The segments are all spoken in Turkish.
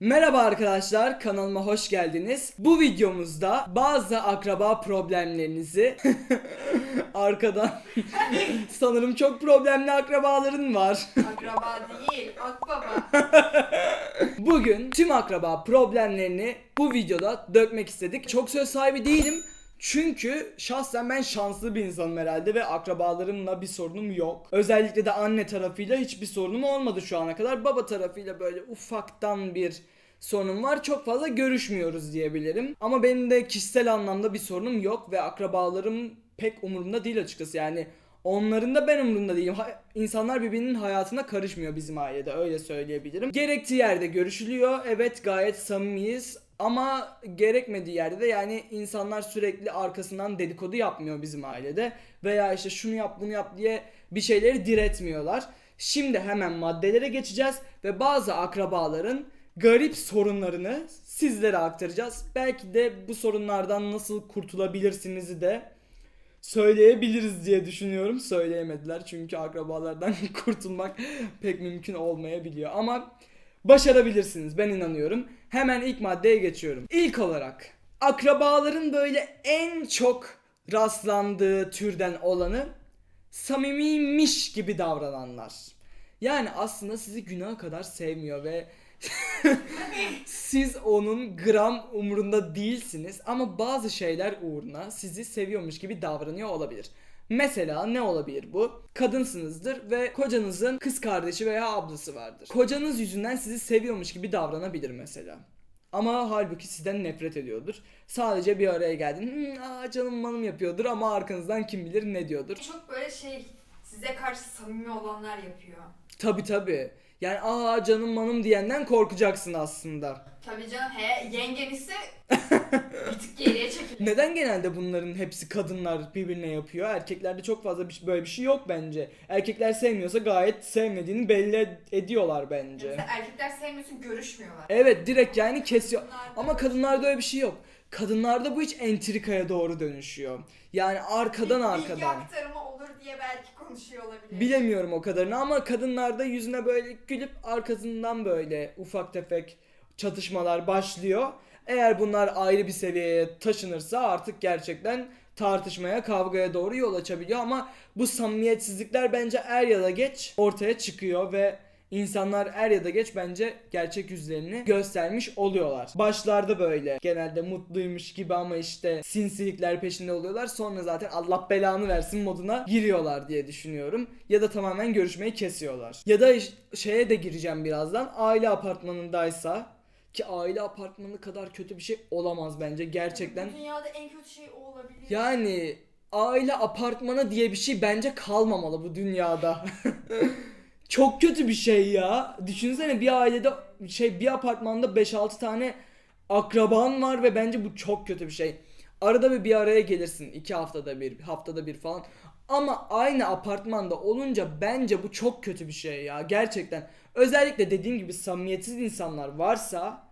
Merhaba arkadaşlar kanalıma hoş geldiniz. Bu videomuzda bazı akraba problemlerinizi arkadan sanırım çok problemli akrabaların var. Akraba değil, akbaba. Bugün tüm akraba problemlerini bu videoda dökmek istedik. Çok söz sahibi değilim. Çünkü şahsen ben şanslı bir insanım herhalde ve akrabalarımla bir sorunum yok. Özellikle de anne tarafıyla hiçbir sorunum olmadı şu ana kadar. Baba tarafıyla böyle ufaktan bir sorunum var. Çok fazla görüşmüyoruz diyebilirim. Ama benim de kişisel anlamda bir sorunum yok ve akrabalarım pek umurumda değil açıkçası. Yani Onların da ben umurumda değilim. Ha- İnsanlar birbirinin hayatına karışmıyor bizim ailede öyle söyleyebilirim. Gerektiği yerde görüşülüyor. Evet gayet samimiyiz. Ama gerekmediği yerde de yani insanlar sürekli arkasından dedikodu yapmıyor bizim ailede. Veya işte şunu yap bunu yap diye bir şeyleri diretmiyorlar. Şimdi hemen maddelere geçeceğiz ve bazı akrabaların garip sorunlarını sizlere aktaracağız. Belki de bu sorunlardan nasıl kurtulabilirsiniz de söyleyebiliriz diye düşünüyorum. Söyleyemediler çünkü akrabalardan kurtulmak pek mümkün olmayabiliyor. Ama başarabilirsiniz ben inanıyorum. Hemen ilk maddeye geçiyorum. İlk olarak akrabaların böyle en çok rastlandığı türden olanı samimiymiş gibi davrananlar. Yani aslında sizi günaha kadar sevmiyor ve siz onun gram umurunda değilsiniz ama bazı şeyler uğruna sizi seviyormuş gibi davranıyor olabilir. Mesela ne olabilir bu? Kadınsınızdır ve kocanızın kız kardeşi veya ablası vardır. Kocanız yüzünden sizi seviyormuş gibi davranabilir mesela. Ama halbuki sizden nefret ediyordur. Sadece bir araya geldin. "Hmm, aa canım manım yapıyordur ama arkanızdan kim bilir ne diyordur. Çok böyle şey, size karşı samimi olanlar yapıyor. Tabi tabi. Yani aa canım manım diyenden korkacaksın aslında. Tabii canım, he yengen ise bir tık geriye çekilir. Neden genelde bunların hepsi kadınlar birbirine yapıyor? Erkeklerde çok fazla bir, böyle bir şey yok bence. Erkekler sevmiyorsa gayet sevmediğini belli ediyorlar bence. Mesela erkekler sevmiyorsun, görüşmüyorlar. Evet direkt yani kesiyor. Kadınlarda Ama kadınlarda öyle bir şey yok. Kadınlarda bu hiç entrikaya doğru dönüşüyor. Yani arkadan Bir Bilgi arkadan. aktarımı olur diye belki konuşuyor olabilir. Bilemiyorum o kadarını ama kadınlarda yüzüne böyle gülüp arkasından böyle ufak tefek çatışmalar başlıyor. Eğer bunlar ayrı bir seviyeye taşınırsa artık gerçekten tartışmaya, kavgaya doğru yol açabiliyor ama bu samimiyetsizlikler bence er ya da geç ortaya çıkıyor ve insanlar er ya da geç bence gerçek yüzlerini göstermiş oluyorlar. Başlarda böyle genelde mutluymuş gibi ama işte sinsilikler peşinde oluyorlar. Sonra zaten Allah belanı versin moduna giriyorlar diye düşünüyorum. Ya da tamamen görüşmeyi kesiyorlar. Ya da şeye de gireceğim birazdan. Aile apartmanındaysa ki aile apartmanı kadar kötü bir şey olamaz bence gerçekten. Bu dünyada en kötü şey o olabilir. Yani aile apartmanı diye bir şey bence kalmamalı bu dünyada. Çok kötü bir şey ya. Düşünsene bir ailede şey bir apartmanda 5-6 tane akraban var ve bence bu çok kötü bir şey. Arada bir bir araya gelirsin. iki haftada bir, haftada bir falan. Ama aynı apartmanda olunca bence bu çok kötü bir şey ya. Gerçekten. Özellikle dediğim gibi samimiyetsiz insanlar varsa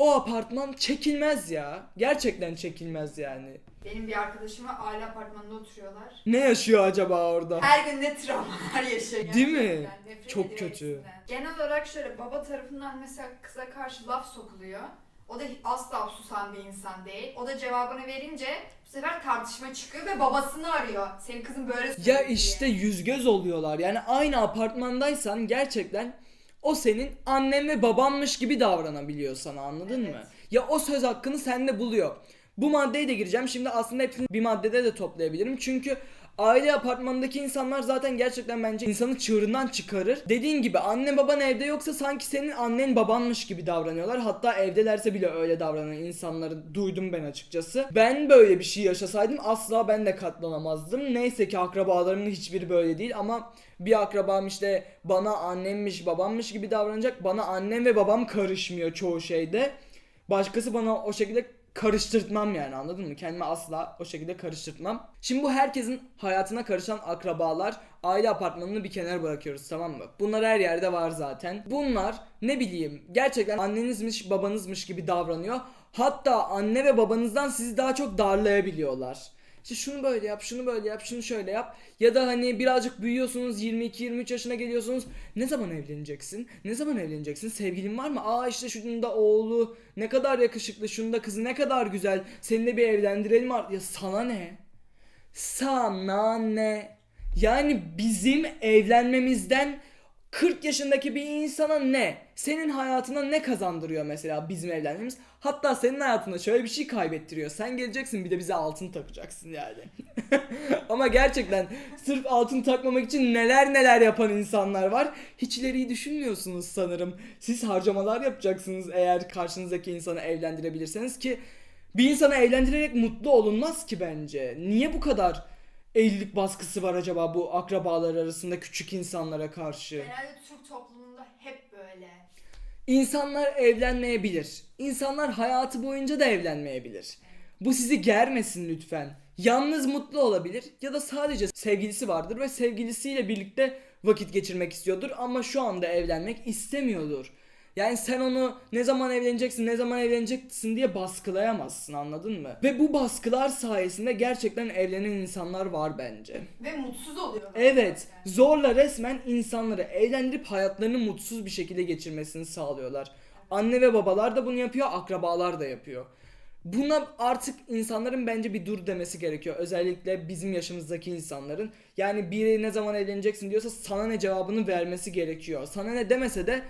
o apartman çekilmez ya. Gerçekten çekilmez yani. Benim bir arkadaşım var, aile apartmanında oturuyorlar. Ne yaşıyor acaba orada? Her gün ne travmalar yaşıyor Değil mi? gerçekten. Nefret Çok kötü. hepsinden. Genel olarak şöyle baba tarafından mesela kıza karşı laf sokuluyor. O da asla susan bir insan değil. O da cevabını verince bu sefer tartışma çıkıyor ve babasını arıyor. Senin kızın böyle Ya söyledi işte diye. yüz göz oluyorlar. Yani aynı apartmandaysan gerçekten o senin annen ve babanmış gibi davranabiliyor sana anladın Evet. mı? Ya o söz hakkını sende buluyor. Bu maddeye de gireceğim. Şimdi aslında hepsini bir maddede de toplayabilirim. Çünkü aile apartmanındaki insanlar zaten gerçekten bence insanı çığırından çıkarır. Dediğin gibi anne baban evde yoksa sanki senin annen babanmış gibi davranıyorlar. Hatta evdelerse bile öyle davranan insanları duydum ben açıkçası. Ben böyle bir şey yaşasaydım asla ben de katlanamazdım. Neyse ki akrabalarımın hiçbiri böyle değil ama bir akrabam işte bana annemmiş babammış gibi davranacak. Bana annem ve babam karışmıyor çoğu şeyde. Başkası bana o şekilde karıştırtmam yani anladın mı? Kendimi asla o şekilde karıştırtmam. Şimdi bu herkesin hayatına karışan akrabalar aile apartmanını bir kenara bırakıyoruz tamam mı? Bunlar her yerde var zaten. Bunlar ne bileyim gerçekten annenizmiş babanızmış gibi davranıyor. Hatta anne ve babanızdan sizi daha çok darlayabiliyorlar. İşte şunu böyle yap, şunu böyle yap, şunu şöyle yap. Ya da hani birazcık büyüyorsunuz, 22-23 yaşına geliyorsunuz. Ne zaman evleneceksin? Ne zaman evleneceksin? Sevgilin var mı? Aa işte şunun da oğlu ne kadar yakışıklı, şunun da kızı ne kadar güzel. Seninle bir evlendirelim artık. Ya sana ne? Sana ne? Yani bizim evlenmemizden 40 yaşındaki bir insana ne? Senin hayatına ne kazandırıyor mesela bizim evlenmemiz? Hatta senin hayatında şöyle bir şey kaybettiriyor. Sen geleceksin bir de bize altın takacaksın yani. Ama gerçekten sırf altın takmamak için neler neler yapan insanlar var. Hiç ileriyi düşünmüyorsunuz sanırım. Siz harcamalar yapacaksınız eğer karşınızdaki insanı evlendirebilirseniz ki bir insanı evlendirerek mutlu olunmaz ki bence. Niye bu kadar evlilik baskısı var acaba bu akrabalar arasında küçük insanlara karşı? Genelde Türk toplumunda hep böyle. İnsanlar evlenmeyebilir. İnsanlar hayatı boyunca da evlenmeyebilir. Bu sizi germesin lütfen. Yalnız mutlu olabilir ya da sadece sevgilisi vardır ve sevgilisiyle birlikte vakit geçirmek istiyordur ama şu anda evlenmek istemiyordur. Yani sen onu ne zaman evleneceksin, ne zaman evleneceksin diye baskılayamazsın anladın mı? Ve bu baskılar sayesinde gerçekten evlenen insanlar var bence. Ve mutsuz oluyor. Evet, zorla resmen insanları evlendirip hayatlarını mutsuz bir şekilde geçirmesini sağlıyorlar. Anne ve babalar da bunu yapıyor, akrabalar da yapıyor. Buna artık insanların bence bir dur demesi gerekiyor. Özellikle bizim yaşımızdaki insanların. Yani biri ne zaman evleneceksin diyorsa sana ne cevabını vermesi gerekiyor. Sana ne demese de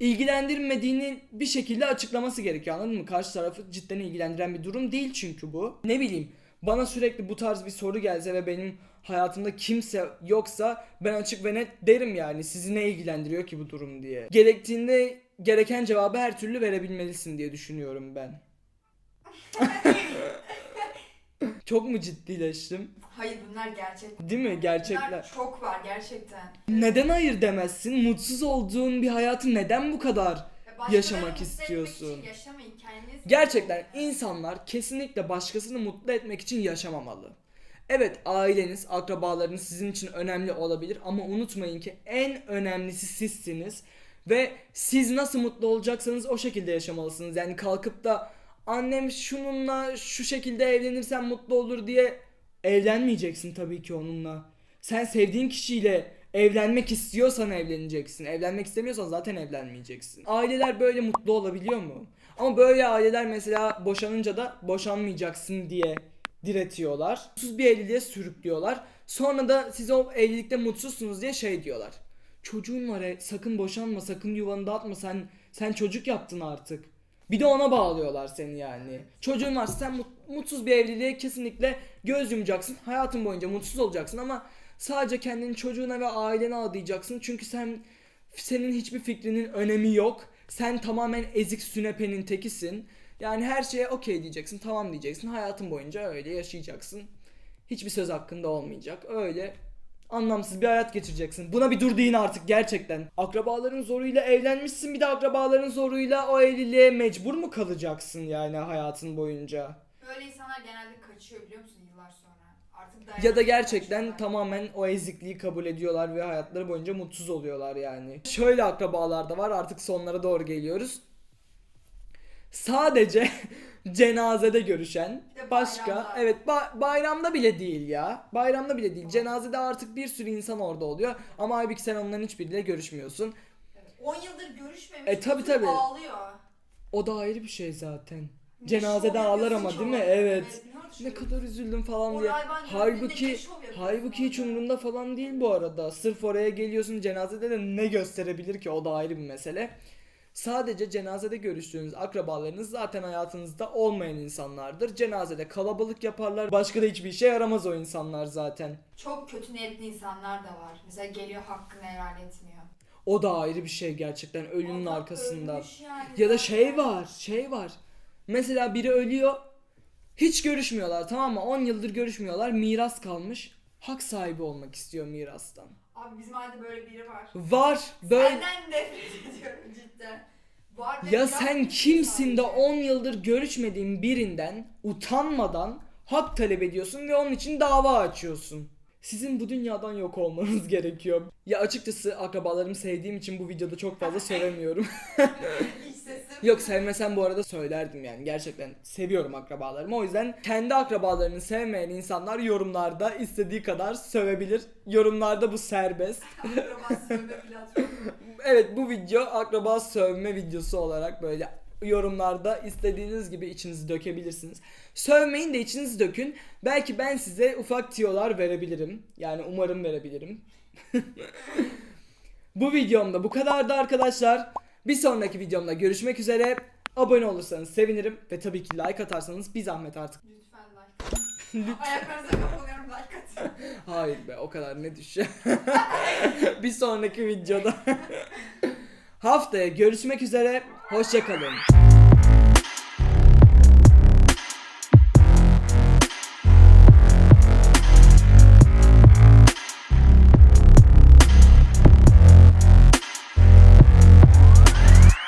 ilgilendirmediğini bir şekilde açıklaması gerekiyor anladın mı? Karşı tarafı cidden ilgilendiren bir durum değil çünkü bu. Ne bileyim bana sürekli bu tarz bir soru gelse ve benim hayatımda kimse yoksa ben açık ve net derim yani sizi ne ilgilendiriyor ki bu durum diye. Gerektiğinde gereken cevabı her türlü verebilmelisin diye düşünüyorum ben. Çok mu ciddileştim? Hayır bunlar gerçek. Değil mi? Gerçekler. Bunlar çok var gerçekten. Neden hayır demezsin? Mutsuz olduğun bir hayatı neden bu kadar başkalarını Yaşamak mutlu etmek istiyorsun. için yaşamayın kendiniz. Gerçekten insanlar kesinlikle başkasını mutlu etmek için yaşamamalı. Evet aileniz, akrabalarınız sizin için önemli olabilir ama unutmayın ki en önemlisi sizsiniz ve siz nasıl mutlu olacaksanız o şekilde yaşamalısınız. Yani kalkıp da annem şununla şu şekilde evlenirsen mutlu olur diye evlenmeyeceksin tabii ki onunla. Sen sevdiğin kişiyle evlenmek istiyorsan evleneceksin. Evlenmek istemiyorsan zaten evlenmeyeceksin. Aileler böyle mutlu olabiliyor mu? Ama böyle aileler mesela boşanınca da boşanmayacaksın diye diretiyorlar. Mutsuz bir evliliğe sürüklüyorlar. Sonra da siz o evlilikte mutsuzsunuz diye şey diyorlar. Çocuğun var e, sakın boşanma sakın yuvanı dağıtma sen sen çocuk yaptın artık. Bir de ona bağlıyorlar seni yani. Çocuğun var sen mut- mutsuz bir evliliğe kesinlikle göz yumacaksın. Hayatın boyunca mutsuz olacaksın ama sadece kendini çocuğuna ve ailene adayacaksın. Çünkü sen senin hiçbir fikrinin önemi yok. Sen tamamen ezik sünepenin tekisin. Yani her şeye okey diyeceksin, tamam diyeceksin. Hayatın boyunca öyle yaşayacaksın. Hiçbir söz hakkında olmayacak. Öyle anlamsız bir hayat geçireceksin. Buna bir dur deyin artık gerçekten. Akrabaların zoruyla evlenmişsin bir de akrabaların zoruyla o evliliğe mecbur mu kalacaksın yani hayatın boyunca? Böyle insanlar genelde kaçıyor biliyor musun yıllar sonra. Artık Ya da gerçekten kaçıyorlar. tamamen o ezikliği kabul ediyorlar ve hayatları boyunca mutsuz oluyorlar yani. Şöyle akrabalar da var artık sonlara doğru geliyoruz. Sadece cenazede görüşen Bir başka bayramda. evet ba- bayramda bile değil ya. Bayramda bile değil. Cenazede artık bir sürü insan orada oluyor ama halbuki sen onların hiçbiriyle görüşmüyorsun. Evet. 10 yıldır görüşmemiş. E, tabii, oturup tabii. Ağlıyor. O da ayrı bir şey zaten. Ne Cenazede şov ağlar ama değil mi? orada? Evet. ne Ne kadar üzüldüm falan O diye. Halbuki halbuki hiç orada? umurunda falan değil bu arada. Sırf oraya geliyorsun cenazede de ne gösterebilir ki o da ayrı bir mesele. Sadece cenazede görüştüğünüz akrabalarınız zaten hayatınızda olmayan insanlardır. Cenazede kalabalık yaparlar. Başka da hiçbir işe yaramaz o insanlar zaten. Çok kötü niyetli insanlar da var. Mesela geliyor hakkını helal etmiyor. O da ayrı bir şey gerçekten ölünün Adam arkasında. ölmüş yani Ya da zaten. şey var, şey var. Mesela biri ölüyor. Hiç görüşmüyorlar tamam mı? 10 yıldır görüşmüyorlar. Miras kalmış. Hak sahibi olmak istiyor mirastan. Abi bizim halde böyle biri var. Var. Böyle Senden nefret ediyorum cidden. Var ve ya biraz sen kimsin de sadece. 10 yıldır görüşmediğin birinden utanmadan hak talep ediyorsun ve onun için dava açıyorsun. Sizin bu dünyadan yok olmanız gerekiyor. Ya açıkçası akrabalarımı sevdiğim için bu videoda çok fazla söylemiyorum. Yok sevmesem bu arada söylerdim yani. Gerçekten seviyorum akrabalarımı. O yüzden kendi akrabalarını sevmeyen insanlar yorumlarda istediği kadar sövebilir. Yorumlarda bu serbest. Akraba sövme platformu. Evet bu video akraba sövme videosu olarak böyle yorumlarda istediğiniz gibi içinizi dökebilirsiniz. Sövmeyin de içinizi dökün. Belki ben size ufak tiyolar verebilirim. Yani umarım verebilirim. bu videomda bu kadardı arkadaşlar. Bir sonraki videomda görüşmek üzere. Abone olursanız sevinirim ve tabii ki like atarsanız bir zahmet artık. Lütfen like. Ayaklarınıza kapanıyorum like atın. Hayır be o kadar ne düşe. bir sonraki videoda. Haftaya görüşmek üzere. Hoşçakalın.